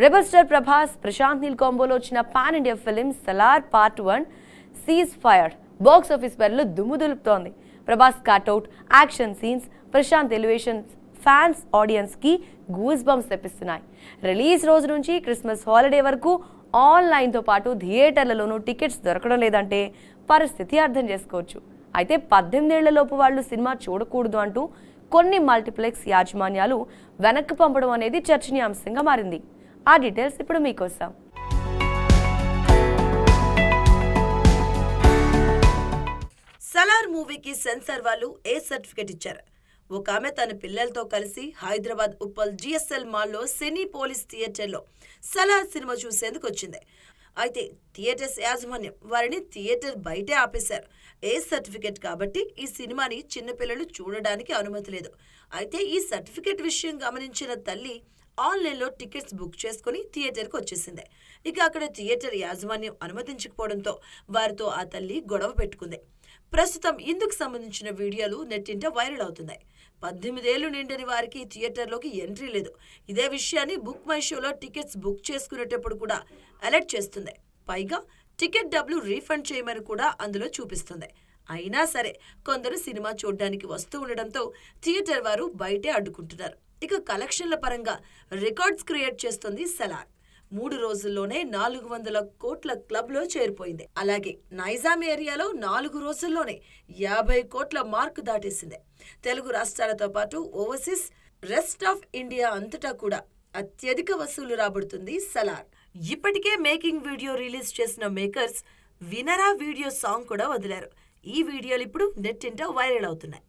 Rebel star Prabhas Prashanth Neel కాంబోలో వచ్చిన pan India film Salaar part one ceasefire box office పేర్లు దుమ్ము దులుపుతోంది. Prabhas cutout action scenes Prashanth elevations fans ఆడియన్స్కి goose bumps తెప్పిస్తున్నాయి. Release రోజు నుంచి క్రిస్మస్ హాలిడే వరకు ఆన్లైన్తో పాటు థియేటర్లలోనూ టికెట్స్ దొరకడం లేదంటే పరిస్థితి అర్థం చేసుకోవచ్చు. అయితే పద్దెనిమిదేళ్ళలోపు వాళ్ళు సినిమా చూడకూడదు అంటూ కొన్ని మల్టీప్లెక్స్ యాజమాన్యాలు వెనక్కి పంపడం అనేది చర్చనీయాంశంగా మారింది. ఆ డీటెయిల్స్ ఇప్పుడు మీకోసం. సలార్ మూవీకి సెన్సార్ వాళ్ళు ఏ సర్టిఫికెట్ ఇచ్చారు? ఒక ఆమె తన పిల్లలతో కలిసి హైదరాబాద్ ఉప్పల్ జిఎస్ఎల్ మాల్లో సినీ పోలీస్ థియేటర్లో సలార్ సినిమా చూసేందుకు వచ్చింది. అయితే థియేటర్స్ యాజమాన్యం వారిని థియేటర్ బయటే ఆపేశారు. ఏ సర్టిఫికెట్ కాబట్టి ఈ సినిమాని చిన్నపిల్లలు చూడడానికి అనుమతి లేదు. అయితే ఈ సర్టిఫికెట్ విషయం గమనించిన తల్లి ఆన్లైన్లో టికెట్స్ బుక్ చేసుకుని థియేటర్కి వచ్చేసింది. ఇక అక్కడ థియేటర్ యాజమాన్యం అనుమతించకపోవడంతో వారితో ఆ తల్లి గొడవ పెట్టుకుంది. ప్రస్తుతం ఇందుకు సంబంధించిన వీడియోలు నెట్టింట వైరల్ అవుతున్నాయి. పద్దెనిమిదేళ్ళు నిండని వారికి థియేటర్లోకి ఎంట్రీ లేదు. ఇదే విషయాన్ని బుక్ మై షోలో టికెట్స్ బుక్ చేసుకునేటప్పుడు కూడా అలర్ట్ చేస్తుంది. పైగా టికెట్ డబ్బులు రీఫండ్ చేయమని కూడా అందులో చూపిస్తుంది. అయినా సరే కొందరు సినిమా చూడడానికి వస్తూ ఉండడంతో థియేటర్ వారు బయటే అడ్డుకుంటున్నారు. ఇక కలెక్షన్ల పరంగా రికార్డ్స్ క్రియేట్ చేస్తుంది సలార్. మూడు రోజుల్లోనే నాలుగు వందల కోట్ల క్లబ్లో చేరిపోయింది. అలాగే నైజాం ఏరియాలో నాలుగు రోజుల్లోనే యాభై కోట్ల మార్క్ దాటేసింది. తెలుగు రాష్ట్రాలతో పాటు ఓవర్సీస్ రెస్ట్ ఆఫ్ ఇండియా అంతటా కూడా అత్యధిక వసూలు రాబడుతుంది సలార్. ఇప్పటికే మేకింగ్ వీడియో రిలీజ్ చేసిన మేకర్స్ వినరా వీడియో సాంగ్ కూడా వదిలారు. ఈ వీడియోలు ఇప్పుడు నెట్టింట వైరల్ అవుతున్నాయి.